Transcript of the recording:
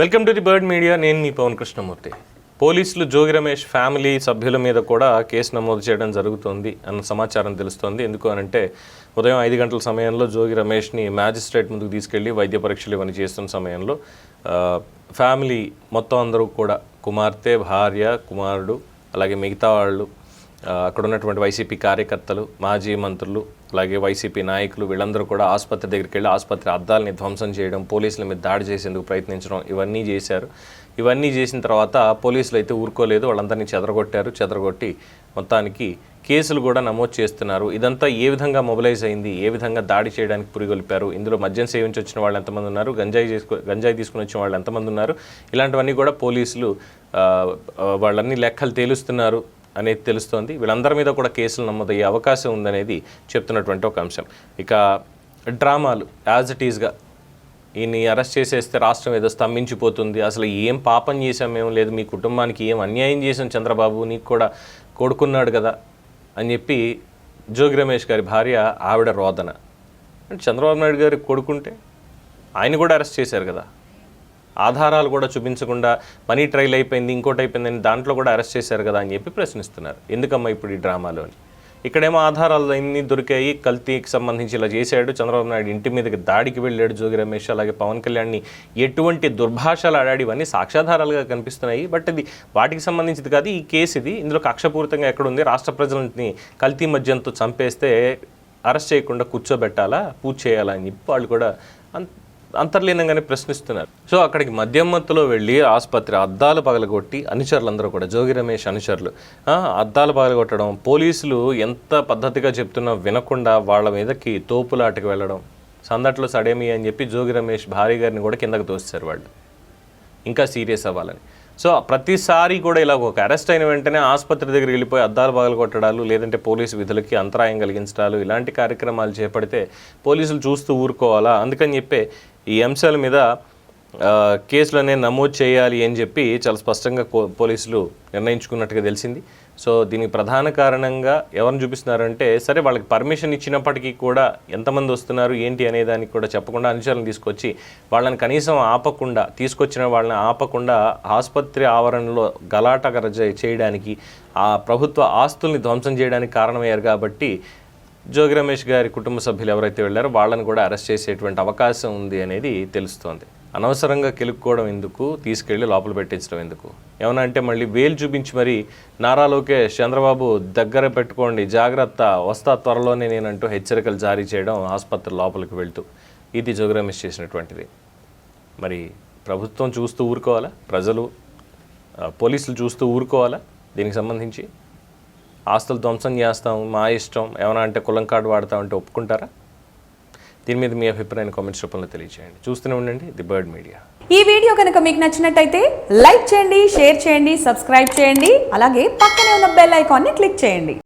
Welcome to the bird media. నేను మీ పవన్ కృష్ణమూర్తి. పోలీసులు జోగి రమేష్ ఫ్యామిలీ సభ్యుల మీద కూడా కేసు నమోదు చేయడం జరుగుతోంది అన్న సమాచారం తెలుస్తోంది. ఎందుకు అనంటే ఉదయం ఐదు గంటల సమయంలో జోగి రమేష్ని మ్యాజిస్ట్రేట్ ముందుకు తీసుకెళ్ళి వైద్య పరీక్షలు ఇవన్నీ చేస్తున్న సమయంలో ఫ్యామిలీ మొత్తం అందరూ కూడా కుమార్తె భార్య కుమారుడు అలాగే మిగతా వాళ్ళు అక్కడ ఉన్నటువంటి వైసీపీ కార్యకర్తలు మాజీ మంత్రులు అలాగే వైసీపీ నాయకులు వీళ్ళందరూ కూడా ఆసుపత్రి దగ్గరికి వెళ్ళి ఆసుపత్రి అద్దాలని ధ్వంసం చేయడం పోలీసుల మీద దాడి చేసేందుకు ప్రయత్నించడం ఇవన్నీ చేశారు. ఇవన్నీ చేసిన తర్వాత పోలీసులు అయితే ఊరుకోలేదు వాళ్ళందరినీ చెదరగొట్టారు చెదరగొట్టి మొత్తానికి కేసులు కూడా నమోదు చేస్తున్నారు. ఇదంతా ఏ విధంగా మొబిలైజ్ అయింది ఏ విధంగా దాడి చేయడానికి పురిగొల్పారు ఇందులో మద్యం సేవించి వచ్చిన వాళ్ళు ఎంతమంది ఉన్నారు గంజాయి చేసుకు గంజాయి తీసుకుని వచ్చిన వాళ్ళు ఎంతమంది ఉన్నారు ఇలాంటివన్నీ కూడా పోలీసులు వాళ్ళన్ని లెక్కలు తేలుస్తున్నారు. అనేది తెలుస్తోంది. వీళ్ళందరి మీద కూడా కేసులు నమోదయ్యే అవకాశం ఉందనేది చెప్తున్నటువంటి ఒక అంశం. ఇక డ్రామాలు యాజ్ ఇట్ ఈస్గా ఈయన్ని అరెస్ట్ చేసేస్తే రాష్ట్రం ఏదో స్తంభించిపోతుంది. అసలు ఏం పాపం చేసాం మేము? లేదు మీ కుటుంబానికి ఏం అన్యాయం చేసాం చంద్రబాబు? నీకు కూడా కొడుకున్నాడు కదా అని చెప్పి జోగి రమేష్ గారి భార్య ఆవిడ రోదన. అంటే చంద్రబాబు నాయుడు గారి కొడుకుంటే ఆయన కూడా అరెస్ట్ చేశారు కదా. ఆధారాలు కూడా చూపించకుండా మనీ ట్రైల్ అయిపోయింది ఇంకోటి అయిపోయిందని దాంట్లో కూడా అరెస్ట్ చేశారు కదా అని చెప్పి ప్రశ్నిస్తున్నారు. ఎందుకమ్మా ఇప్పుడు ఈ డ్రామాలోని? ఇక్కడేమో ఆధారాలు అన్నీ దొరికాయి కల్తీకి సంబంధించి ఇలా చేశాడు చంద్రబాబు నాయుడు ఇంటి మీదకి దాడికి వెళ్ళాడు జోగి రమేష్ అలాగే పవన్ కళ్యాణ్ని ఎటువంటి దుర్భాషలు ఆడాడు ఇవన్నీ సాక్ష్యాధారాలుగా కనిపిస్తున్నాయి. బట్ ఇది వాటికి సంబంధించింది కాదు ఈ కేసు ఇది ఇందులో కక్షపూరితంగా ఎక్కడుంది? రాష్ట్ర ప్రజలని కల్తీ మద్యంతో చంపేస్తే అరెస్ట్ చేయకుండా కూర్చోబెట్టాలా? పూజ చేయాలా అని చెప్పి వాళ్ళు కూడా అంత అంతర్లీనంగానే ప్రశ్నిస్తున్నారు. సో అక్కడికి మద్యం మత్తులో వెళ్ళి ఆసుపత్రి అద్దాలు పగలగొట్టి అనుచరులందరూ కూడా జోగి రమేష్ అనుచరులు అద్దాలు పగలగొట్టడం పోలీసులు ఎంత పద్ధతిగా చెప్తున్నా వినకుండా వాళ్ళ మీదకి తోపులాటకి వెళ్ళడం సందట్లో సడేమి అని చెప్పి జోగి రమేష్ భార్య గారిని కూడా కిందకు తోస్తారు వాళ్ళు. ఇంకా సీరియస్ అవ్వాలని. సో ప్రతిసారి కూడా ఇలా ఒక అరెస్ట్ అయిన వెంటనే ఆసుపత్రి దగ్గరికి వెళ్ళిపోయి అద్దాలు పగలు కొట్టడాలు లేదంటే పోలీసు విధులకి అంతరాయం కలిగించడాలు ఇలాంటి కార్యక్రమాలు చేపడితే పోలీసులు చూస్తూ ఊరుకోవాలా? అందుకని చెప్పే ఈ అంశాల మీద కేసులు కేసులనే నమోదు చేయాలి అని చెప్పి చాలా స్పష్టంగా కో- పోలీసులు నిర్ణయించుకున్నట్టుగా తెలిసింది. సో దీనికి ప్రధాన కారణంగా ఎవరిని చూపిస్తున్నారంటే సరే వాళ్ళకి పర్మిషన్ ఇచ్చినప్పటికీ కూడా ఎంతమంది వస్తున్నారు ఏంటి అనే దానికి కూడా చెప్పకుండా అనుచరులను తీసుకొచ్చి వాళ్ళని కనీసం ఆపకుండా తీసుకొచ్చిన వాళ్ళని ఆపకుండా ఆసుపత్రి ఆవరణలో గలాటగర చేయడానికి ఆ ప్రభుత్వ ఆస్తుల్ని ధ్వంసం చేయడానికి కారణమయ్యారు కాబట్టి జోగి రమేష్ గారి కుటుంబ సభ్యులు ఎవరైతే వెళ్ళారో వాళ్ళని కూడా అరెస్ట్ చేసేటువంటి అవకాశం ఉంది అనేది తెలుస్తోంది. అనవసరంగా కెలుక్కోవడం ఎందుకు? తీసుకెళ్ళి లోపల పెట్టించడం ఎందుకు? ఏమన్నా అంటే మళ్ళీ వేలు చూపించి మరి నారా లోకేష్ చంద్రబాబు దగ్గర పెట్టుకోండి జాగ్రత్త వస్తా త్వరలోనే నేనంటూ హెచ్చరికలు జారీ చేయడం ఆసుపత్రి లోపలికి వెళ్తూ. ఇది జోగి రమేష్ చేసినటువంటిది. మరి ప్రభుత్వం చూస్తూ ఊరుకోవాలా? ప్రజలు పోలీసులు చూస్తూ ఊరుకోవాలా దీనికి సంబంధించి? ఆస్తులు ధ్వంసం చేస్తాం మా ఇష్టం ఏమైనా అంటే కులం కార్డు వాడతాం అంటే ఒప్పుకుంటారా? దీని మీద మీ అభిప్రాయాన్ని కామెంట్స్ రూపంలో తెలియజేయండి చూస్తూనే ఉండండి ది బర్డ్ మీడియా. ఈ వీడియో కనుక మీకు నచ్చినట్టయితే లైక్ చేయండి షేర్ చేయండి సబ్స్క్రైబ్ చేయండి అలాగే పక్కనే ఉన్న బెల్ ఐకాన్ని క్లిక్ చేయండి.